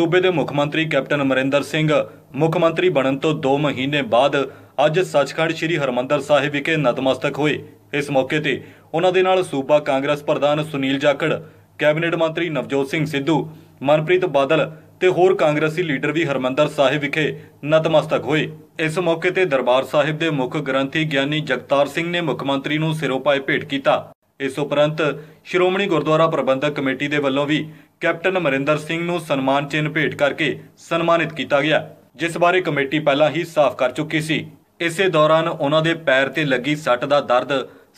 ਸੂਬੇ ਦੇ ਮੁੱਖ ਮੰਤਰੀ ਕੈਪਟਨ ਅਮਰਿੰਦਰ ਸਿੰਘ ਮੁੱਖ ਮੰਤਰੀ ਬਣਨ ਤੋਂ 2 ਮਹੀਨੇ ਬਾਅਦ ਅੱਜ ਸੱਚਖੰਡ ਸ੍ਰੀ ਹਰਮੰਦਰ ਸਾਹਿਬ ਵਿਖੇ ਨਤਮਸਤਕ ਹੋਏ। ਇਸ ਮੌਕੇ ਤੇ ਉਹਨਾਂ ਦੇ ਨਾਲ ਸੂਬਾ ਕਾਂਗਰਸ ਪ੍ਰਧਾਨ ਸੁਨੀਲ ਜਾਖੜ, ਕੈਬਨਿਟ ਮੰਤਰੀ ਨਵਜੋਤ ਸਿੰਘ ਸਿੱਧੂ, ਮਨਪ੍ਰੀਤ ਬਾਦਲ ਤੇ ਹੋਰ ਕਾਂਗਰਸੀ ਲੀਡਰ ਵੀ ਹਰਮੰਦਰ ਸਾਹਿਬ ਵਿਖੇ ਨਤਮਸਤਕ ਹੋਏ। ਇਸ ਮੌਕੇ ਤੇ ਦਰਬਾਰ ਸਾਹਿਬ ਦੇ ਮੁੱਖ ਗ੍ਰੰਥੀ ਗਿਆਨੀ ਜਗਤਾਰ ਸਿੰਘ ਨੇ ਮੁੱਖ ਮੰਤਰੀ ਨੂੰ ਸਿਰੋਂ ਪਾਏ ਭੇਟ ਕੀਤਾ। ਇਸ ਉਪਰੰਤ ਸ਼੍ਰੋਮਣੀ ਗੁਰਦੁਆਰਾ ਪ੍ਰਬੰਧਕ ਕਮੇਟੀ ਦੇ ਵੱਲੋਂ ਵੀ ਕੈਪਟਨ ਅਮਰਿੰਦਰ ਸਿੰਘ ਨੂੰ ਸਨਮਾਨ ਚਿੰਨ੍ਹ ਭੇਟ ਕਰਕੇ ਸਨਮਾਨਿਤ ਕੀਤਾ ਗਿਆ, ਜਿਸ ਬਾਰੇ ਕਮੇਟੀ ਪਹਿਲਾਂ ਹੀ ਸਾਫ਼ ਕਰ ਚੁੱਕੀ ਸੀ। ਇਸੇ ਦੌਰਾਨ ਉਹਨਾਂ ਦੇ ਪੈਰ ਤੇ ਲੱਗੀ ਸੱਟ ਦਾ ਦਰਦ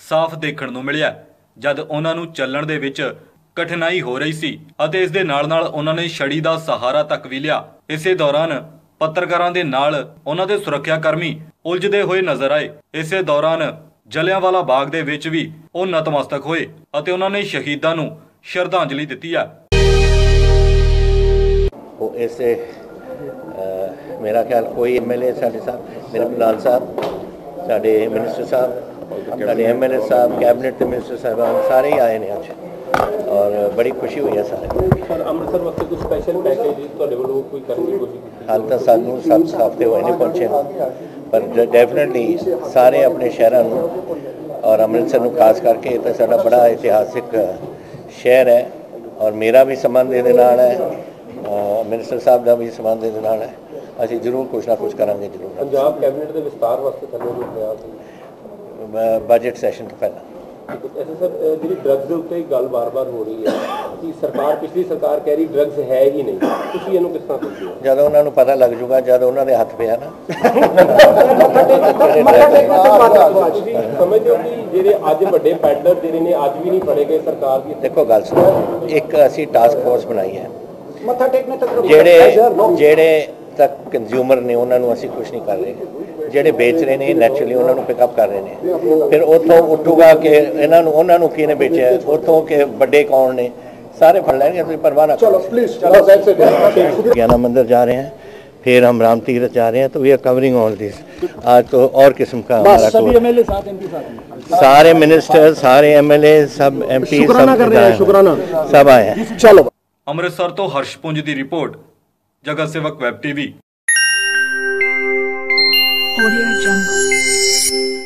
ਸਾਫ਼ ਦੇਖਣ ਨੂੰ ਮਿਲਿਆ, ਜਦ ਉਹਨਾਂ ਨੂੰ ਚੱਲਣ ਦੇ ਵਿੱਚ ਕਠਿਨਾਈ ਹੋ ਰਹੀ ਸੀ ਅਤੇ ਇਸ ਦੇ ਨਾਲ-ਨਾਲ ਉਹਨਾਂ ਨੇ ਛੜੀ ਦਾ ਸਹਾਰਾ ਤੱਕ ਵੀ ਲਿਆ। ਇਸੇ ਦੌਰਾਨ ਪੱਤਰਕਾਰਾਂ ਦੇ ਨਾਲ ਉਹਨਾਂ ਦੇ ਸੁਰੱਖਿਆ ਕਰਮੀ ਉਲਝਦੇ ਹੋਏ ਨਜ਼ਰ ਆਏ। ਇਸੇ ਦੌਰਾਨ ਜਲਿਆਂਵਾਲਾ ਬਾਗ ਦੇ ਵਿੱਚ ਵੀ ਉਹ ਨਤਮਸਤਕ ਹੋਏ ਅਤੇ ਉਹਨਾਂ ਨੇ ਸ਼ਹੀਦਾਂ ਨੂੰ ਸ਼ਰਧਾਂਜਲੀ ਦਿੱਤੀ ਹੈ ਇਸੇ ਮੇਰਾ ਖਿਆਲ ਕੋਈ ਐਮਐਲਏ ਸਾਡੇ ਸਾਹਿਬ ਮੇਰੇ ਪ੍ਰਧਾਨ ਸਾਹਿਬ ਸਾਡੇ ਮਿਨਿਸਟਰ ਸਾਹਿਬ ਸਾਡੇ ਐਮਐਲਏ ਸਾਹਿਬ ਕੈਬਨਿਟ ਦੇ ਮਿਨਿਸਟਰ ਸਾਹਿਬਾਨ ਸਾਰੇ ਹੀ ਆਏ ਨੇ ਅੱਜ ਔਰ ਬੜੀ ਖੁਸ਼ੀ ਹੋਈ ਹੈ ਸਾਰੇ ਸਰ ਅੰਮ੍ਰਿਤਸਰ ਵਾਸਤੇ ਕੋਈ ਸਪੈਸ਼ਲ ਪੈਕੇਜ ਤੁਹਾਡੇ ਵੱਲੋਂ ਕੋਈ ਕਰਨ ਦੀ ਕੋਸ਼ਿਸ਼ ਕੀਤੀ ਹਾਲ ਤਾਂ ਸਾਨੂੰ ਸੱਤ ਹਫ਼ਤੇ ਹੋਏ ਨੇ ਪਹੁੰਚੇ। ਪਰ ਡੈਫੀਨਿਟਲੀ ਸਾਰੇ ਆਪਣੇ ਸ਼ਹਿਰਾਂ ਨੂੰ ਔਰ ਅੰਮ੍ਰਿਤਸਰ ਨੂੰ ਖਾਸ ਕਰਕੇ ਇਹ ਤਾਂ ਸਾਡਾ ਬੜਾ ਇਤਿਹਾਸਿਕ ਸ਼ਹਿਰ ਹੈ ਔਰ ਮੇਰਾ ਵੀ ਸੰਬੰਧ ਇਹਦੇ ਨਾਲ ਹੈ ਮਿਨਿਸਟਰ ਸਾਹਿਬ ਦਾ ਵੀ ਸੰਬੰਧ ਇਹਦੇ ਨਾਲ ਹੈ। ਅਸੀਂ ਜ਼ਰੂਰ ਕੁਛ ਨਾ ਕੁਛ ਕਰਾਂਗੇ ਜ਼ਰੂਰ। ਪੰਜਾਬ ਕੈਬਨਿਟ ਦੇ ਵਿਸਤਾਰ ਵਾਸਤੇ ਥੱਲੇ ਪ੍ਰਯਾਸ ਹੋਏ। ਬਜਟ ਸੈਸ਼ਨ ਤੋਂ ਪਹਿਲਾਂ। ਐਸੇ ਸਰ ਜਿਹੜੀ ਡਰੱਗਸ ਦੇ ਉੱਤੇ ਗੱਲ ਬਾਰ-ਬਾਰ ਹੋ ਰਹੀ ਹੈ ਕਿ ਸਰਕਾਰ ਪਿਛਲੀ ਸਰਕਾਰ ਕਹਿ ਰਹੀ ਡਰੱਗਸ ਹੈ ਹੀ ਨਹੀਂ। ਤੁਸੀਂ ਇਹਨੂੰ ਕਿਸ ਤਰ੍ਹਾਂ ਦੇਖਦੇ ਹੋ? ਜਦੋਂ ਉਹਨਾਂ ਨੂੰ ਪਤਾ ਲੱਗ ਜੂਗਾ ਜਦ ਉਹਨਾਂ ਦੇ ਹੱਥ ਪਿਆ ਨਾ। ਤੁਸੀਂ ਹੋ ਕਿ ਜਿਹੜੇ ਅੱਜ ਵੱਡੇ ਪੈਡਲਰ ਜਿਹੜੇ ਨੇ ਅੱਜ ਵੀ ਨਹੀਂ ਫੜੇ ਗਏ ਸਰਕਾਰ ਦੀ। ਦੇਖੋ ਗੱਲ ਸੁਣੋ। ਇੱਕ ਅਸੀਂ ਟਾਸਕ ਫੋਰਸ ਬਣਾਈ ਹੈ। ਮੱਥਾ ਟੇਕਨੇ ਤੱਕ ਜਿਹੜੇ ਜਿਹੜੇ ਤੱਕ ਕੰਜ਼ਿਊਮਰ ਨੇ ਉਹਨਾਂ ਨੂੰ ਅਸੀਂ ਕੁਝ ਨਹੀਂ ਕਰ ਰਹੇ ਜਿਹੜੇ ਵੇਚ ਰਹੇ ਨੇ ਨੈਚੁਰਲੀ ਉਹਨਾਂ ਨੂੰ ਪਿਕਅਪ ਕਰ ਰਹੇ ਨੇ ਫਿਰ ਉੱਥੋਂ ਉੱਠੂਗਾ ਕਿ ਇਹਨਾਂ ਨੂੰ ਉਹਨਾਂ ਨੂੰ ਕਿਹਨੇ ਵੇਚਿਆ ਹੈ, ਉੱਥੋਂ ਕਿ ਵੱਡੇ ਕੌਣ ਨੇ ਸਾਰੇ ਫੜ ਲੈਣਗੇ ਤੁਸੀਂ ਪਰਵਾਹ ਨਾ ਚਲੋ ਕਰੋ प्लीज चलो बैठ से ज्ञाना मंदिर जा रहे हैं फिर हम राम तीर्थ जा रहे हैं तो we are covering all this आज तो और किस्म का हमारा बस सभी टूर एमएलए साथ एमपी साथ हैं। सारे मिनिस्टर सारे एमएलए सब एमपी शुक्राना सब कर रहे हैं, आए शुक्राना। सब आए हैं चलो ਅੰਮ੍ਰਿਤਸਰ ਤੋਂ ਹਰਸ਼ਪੁੰਜ ਦੀ ਰਿਪੋਰਟ ਜਗਤ ਸੇਵਕ ਵੈਬ ਟੀਵੀ Audio Jungle.